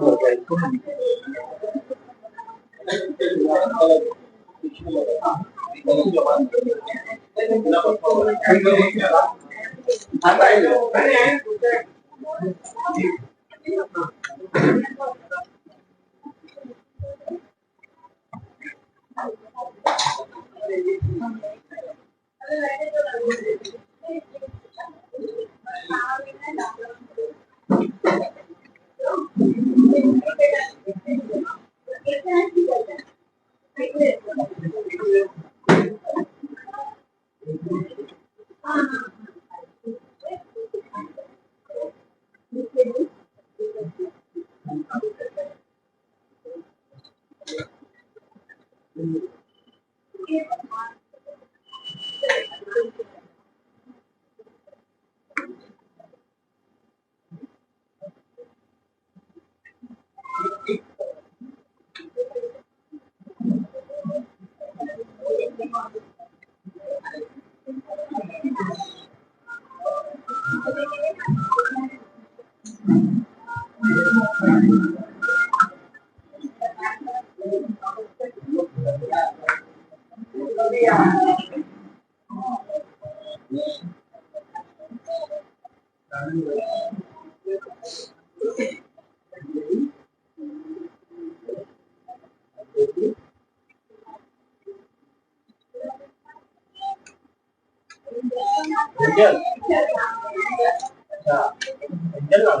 verga económica. Anda, Được chưa? Được. Mình nhấn rồi.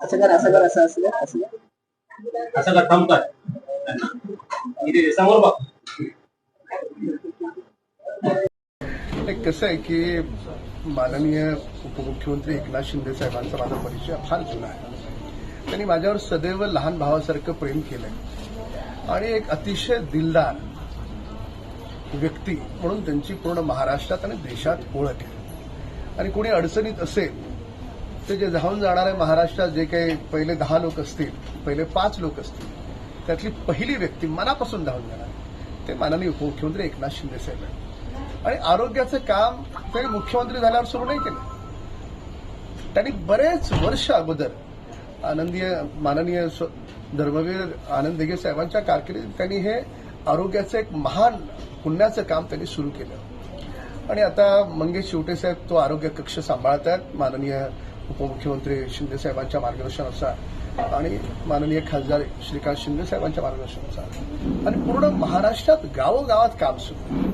असं कर असं कर असं असं कर असं कर असं समोर बघ कसं आहे की माननीय उपमुख्यमंत्री एकनाथ शिंदे साहेबांचा माझा परिचय फार जुना आहे. त्यांनी माझ्यावर सदैव लहान भावासारखं प्रेम केलंय. आणि एक अतिशय दिलदार व्यक्ती म्हणून त्यांची पूर्ण महाराष्ट्रात आणि देशात ओळख आहे. आणि कोणी अडचणीत असेल ते जे धावून जाणारे महाराष्ट्रात जे काही पहिले दहा लोक असतील पहिले पाच लोक असतील त्यातली पहिली व्यक्ती मनापासून धावून जाणार ते माननीय उपमुख्यमंत्री एकनाथ शिंदे साहेब आहेत. आणि आरोग्याचं काम त्यांनी मुख्यमंत्री झाल्यावर सुरू नाही केलं. त्यांनी बरेच वर्ष अगोदर आनंदीय माननीय स्व- धर्मवीर आनंद दिघे साहेबांच्या कारकिर्दीत त्यांनी हे आरोग्याचं एक महान पुण्याचं काम त्यांनी सुरू केलं. आणि आता मंगेश शिवटे साहेब तो आरोग्य कक्ष सांभाळत आहेत माननीय उपमुख्यमंत्री शिंदे साहेबांच्या मार्गदर्शनानुसार आणि माननीय खासदार श्रीकांत शिंदे साहेबांच्या मार्गदर्शनानुसार. आणि पूर्ण महाराष्ट्रात गावोगावात काम सुरू.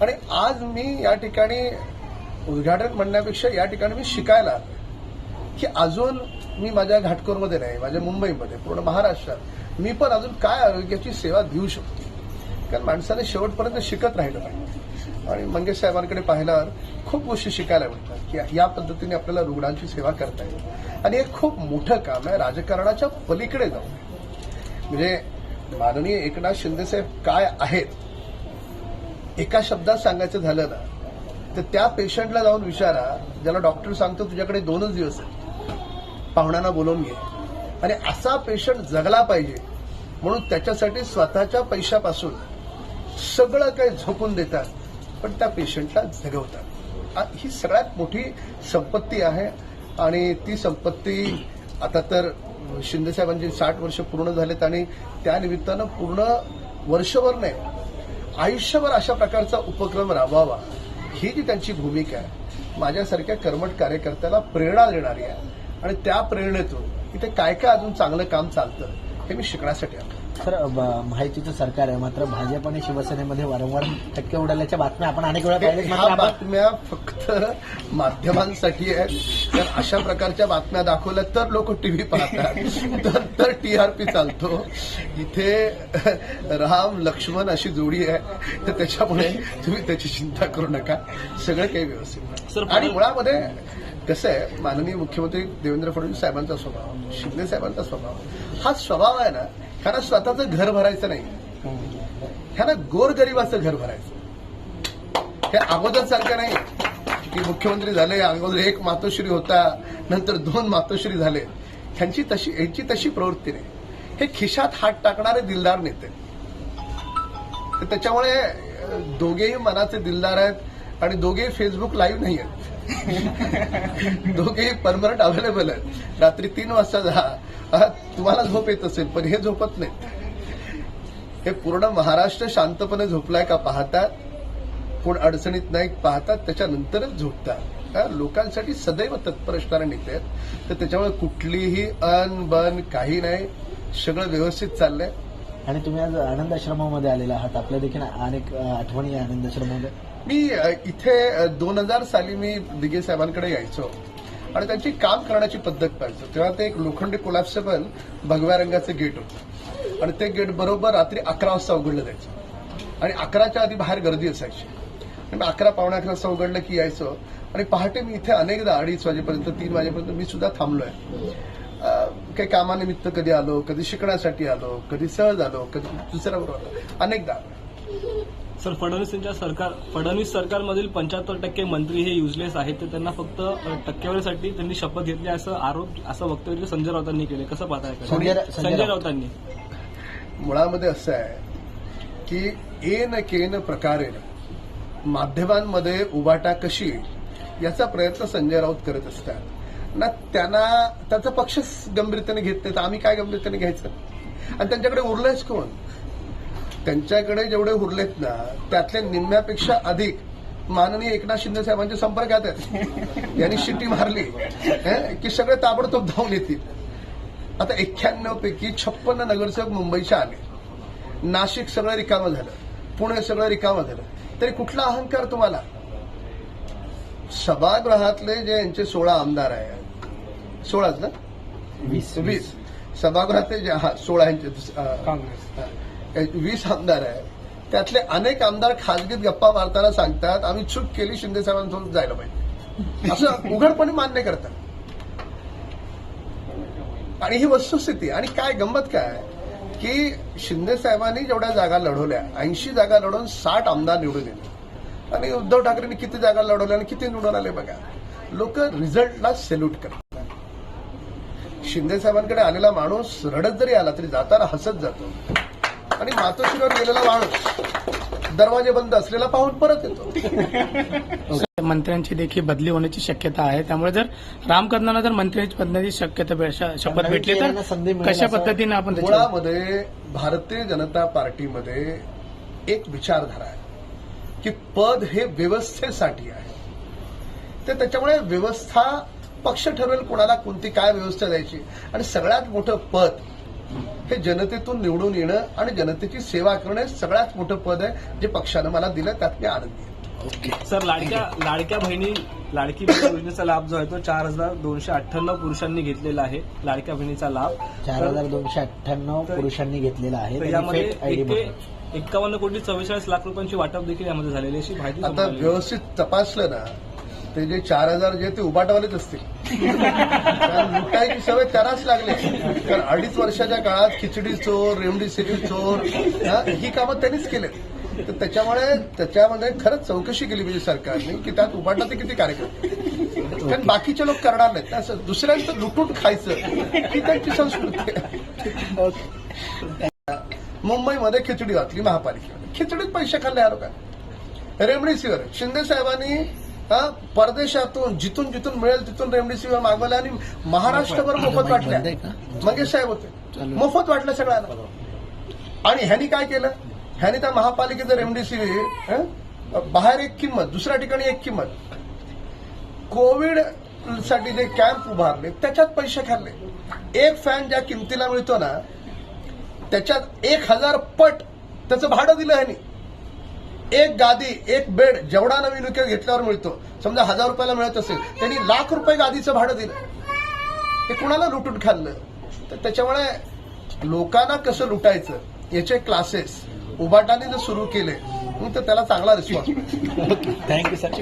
आणि आज मी या ठिकाणी उद्घाटन म्हणण्यापेक्षा या ठिकाणी मी शिकायला की अजून मी माझ्या घाटकोरमध्ये नाही माझ्या मुंबईमध्ये पूर्ण महाराष्ट्रात. मी पण अजून काय आरोग्याची सेवा देऊ शकतो? कारण माणसाने शेवटपर्यंत शिकत राहिलं पाहिजे. आणि मंगेश साहेबांकडे पाहिल्यावर खूप गोष्टी शिकायला मिळतात की या पद्धतीने आपल्याला रुग्णांची सेवा करता येईल. आणि हे खूप मोठं काम आहे राजकारणाच्या पलीकडे जाऊन. म्हणजे माननीय एकनाथ शिंदेसाहेब काय आहेत? एका शब्दात सांगायचं झालं ना तर त्या पेशंटला जाऊन विचारा ज्याला डॉक्टर सांगतो तुझ्याकडे दोनच दिवस आहेत. पाहुण्यांना बोलवून घे. आणि असा पेशंट जगला पाहिजे. म्हणून त्याच्यासाठी स्वतःच्या पैशापासून सगळं काही झोपून देतात. पण त्या पेशंटला जगवतात. ही सगळ्यात मोठी संपत्ती आहे. आणि ती संपत्ती आता तर शिंदेसाहेबांची साठ वर्ष पूर्ण झालेत आणि त्यानिमित्तानं पूर्ण वर्षभर नाही आयुष्यभर अशा प्रकारचा उपक्रम राबवावा. ही जी त्यांची भूमिका आहे माझ्यासारख्या कर्मठ कार्यकर्त्याला प्रेरणा देणारी आहे. आणि त्या प्रेरणेतून इथे काय काय अजून चांगलं काम चालतं हे मी शिकण्यासाठी आलो. सर महायुतीचं सरकार आहे. मात्र भाजप आणि शिवसेनेमध्ये वारंवार टक्के उडाल्याच्या बातम्या आपण अनेक वेळा आपण बातम्या फक्त माध्यमांसाठी आहेत. तर अशा प्रकारच्या बातम्या दाखवल्या तर लोक टीव्ही पाहतात. तर तर टीआरपी चालतो. इथे राम लक्ष्मण अशी जोडी आहे. तर त्याच्यामुळे तुम्ही त्याची चिंता करू नका. सगळं काही व्यवस्थित. आणि मुळामध्ये कसं आहे माननीय मुख्यमंत्री देवेंद्र फडणवीस साहेबांचा स्वभाव शिंदे साहेबांचा स्वभाव हा स्वभाव आहे ना कारण स्वतःचं घर भरायचं नाही. ह्यांना गोरगरिबाचं घर भरायचं. हे अगोदर सारखं नाही. की मुख्यमंत्री झाले अगोदर एक मातोश्री होता नंतर दोन मातोश्री झाले. ह्यांची तशी यांची तशी प्रवृत्ती नाही. हे खिशात हात टाकणारे दिलदार नेते. तर त्याच्यामुळे दोघेही मनाचे दिलदार आहेत आणि दोघेही फेसबुक लाईव्ह नाही आहेत दोघेही परमनंट अवेलेबल आहेत. रात्री तीन वाजता जा. तुम्हाला झोप येत असेल पण हे झोपत नाहीत हे पूर्ण महाराष्ट्र शांतपणे झोपलाय का पाहतात? कोण अडचणीत नाही पाहतात त्याच्यानंतरच झोपतात. लोकांसाठी सदैव तत्पर असणारे नेते आहेत तर त्याच्यामुळे कुठलीही अन बन काही नाही. सगळं व्यवस्थित चाललंय. आणि तुम्ही आज आनंद आश्रमामध्ये आलेला आहात. आपल्या देखील अनेक आठवणी आहे आनंद आश्रमामध्ये. मी इथे दोन हजार साली मी दिगे साहेबांकडे यायचो. आणि त्यांची काम करण्याची पद्धत पाहिजे तेव्हा ते एक लोखंडी कोलॅप्सेबल भगव्या रंगाचं गेट होतं. आणि ते गेट बरोबर रात्री अकरा वाजता उघडलं जायचं. आणि अकराच्या आधी बाहेर गर्दी असायची. आणि अकरा पावणे अकरा वाजता उघडलं की यायचं. आणि पहाटे मी इथे अनेकदा अडीच वाजेपर्यंत तीन वाजेपर्यंत मी सुद्धा थांबलोय. काही कामानिमित्त कधी आलो कधी शिकण्यासाठी आलो कधी सहज आलो कधी दुसऱ्या बरोबर आलो. अनेकदा. सर फडणवीस यांच्या सरकार फडणवीस सरकारमधील पंच्याहत्तर टक्के मंत्री हे युजलेस आहेत तर त्यांना फक्त टक्केवारीसाठी त्यांनी शपथ घेतली असं आरोप असं वक्तव्य संजय राऊतांनी केले. कसं पाहताय? संजय. राऊतांनी. मुळामध्ये असं आहे की एन केन प्रकारे माध्यमांमध्ये उबाटा कशी याचा प्रयत्न संजय राऊत करत असतात. ना त्यांना त्याचा पक्ष गंभीरतेने घेत नाही. तर आम्ही काय गंभीरतेने घ्यायचं? आणि त्यांच्याकडे उरलेच कोण? त्यांच्याकडे जेवढे उरलेत ना त्यातल्या निम्म्यापेक्षा अधिक माननीय एकनाथ शिंदे साहेबांच्या संपर्कात आहेत. यांनी शिट्टी मारली की सगळे ताबडतोब धावून येतील. आता एक्क्याण्णव पैकी छप्पन्न नगरसेवक मुंबईच्या आले. नाशिक सगळं रिकामं झालं. पुणे सगळं रिकामं झालं. तरी कुठला अहंकार तुम्हाला? सभागृहातले जे यांचे सोळा आमदार आहेत सोळाच ना? वीस. वीस. सभागृहातले जे हा सोळा यांचे वीस आमदार आहेत त्यातले अनेक आमदार खाजगीत गप्पा मारताना सांगतात आम्ही चूक केली शिंदे साहेबांसोबत जायला पाहिजे. असं उघडपणे मान्य करतात. आणि ही वस्तुस्थिती आणि काय गंमत काय? की शिंदे साहेबांनी जेवढ्या जागा लढवल्या ऐंशी जागा लढवून साठ आमदार निवडून दिले आणि उद्धव ठाकरेंनी किती जागा लढवल्या आणि किती निवडून आले बघा. लोक रिझल्टला सेल्यूट करतात. शिंदे साहेबांकडे आलेला माणूस रडत जरी आला तरी जाताना हसत जातो. आणि मातोश्रीवर गेलेला माणूस दरवाजे बंद असलेला पाहून परत येतो. मंत्र्यांची देखील बदली होण्याची शक्यता आहे. त्यामुळे जर राम कदमांना जर मंत्र्यांची बदलण्याची शक्यता शपथ भेटली तर कशा पद्धतीने आपण मुळामध्ये भारतीय जनता पार्टीमध्ये एक विचारधारा आहे. की पद हे व्यवस्थेसाठी आहे. तर त्याच्यामुळे व्यवस्था पक्ष ठरवेल कोणाला कोणती काय व्यवस्था द्यायची. आणि सगळ्यात मोठं पद हे जनतेतून निवडून येणं आणि जनतेची सेवा करणं हे सगळ्यात मोठं पद आहे जे पक्षानं मला दिलं त्यात मी आनंदी सर लाडक्या लाडक्या बहिणी लाडकी बहीण योजनेचा लाभ जो आहे तो चार हजार दोनशे अठ्ठ्याण्णव पुरुषांनी घेतलेला आहे लाडक्या बहिणीचा लाभ. चार हजार दोनशे अठ्ठ्याण्णव तर- पुरुषांनी घेतलेला आहे. तर त्यांनी यामध्ये फेक आयडी एक ते एकावन्न कोटी चव्वेचाळीस लाख रुपयांची वाटप देखील यामध्ये झालेली आहे, अशी माहिती समोर आता आहे. व्यवस्थित तपासलं ना ते जे चार हजार जे ते उबाटवालेच असतील. कारण लुटायची सवय त्यालाच लागले. कारण अडीच वर्षाच्या काळात खिचडी चोर रेमडेसिवीर चोर हा, ही कामं त्यांनीच केलेत. तर त्याच्यामुळे त्याच्यामध्ये खरंच चौकशी केली पाहिजे सरकारने की त्यात उबाटला ते किती कार्यक्रम? कारण बाकीचे लोक करणार नाहीत. असं दुसऱ्यांचं लुटून खायचं ही त्यांची संस्कृती आहे. मुंबईमध्ये खिचडी घातली महापालिकेमध्ये खिचडीत पैसे खाल्ले या लोकांनी. रेमडेसिवीर. शिंदे साहेबांनी परदेशातून जिथून जिथून मिळेल तिथून रेमडेसिवीर मागवलं आणि महाराष्ट्रभर मोफत वाटल्या. मंगेश साहेब होते. मोफत वाटलं सगळ्यांना. आणि ह्यांनी काय केलं? ह्याने त्या महापालिकेचं रेमडेसिवीर बाहेर एक किंमत दुसऱ्या ठिकाणी एक किंमत. कोविडसाठी जे कॅम्प उभारले त्याच्यात पैसे खाल्ले. एक फॅन ज्या किमतीला मिळतो ना त्याच्यात एक हजार पट त्याचं भाडं दिलं ह्यानी. एक गादी एक बेड जेवढा नवीन विकत घेतल्यावर मिळतो. समजा हजार रुपयाला मिळत असेल त्यांनी लाख रुपये गादीचं भाडं दिलं. ते कुणाला लुटून खाल्लं? तर त्याच्यामुळे लोकांना कसं लुटायचं? याचे क्लासेस उभाटाने जर सुरू केले मग तर त्याला चांगला रिस्पॉन्स थँक्यू सर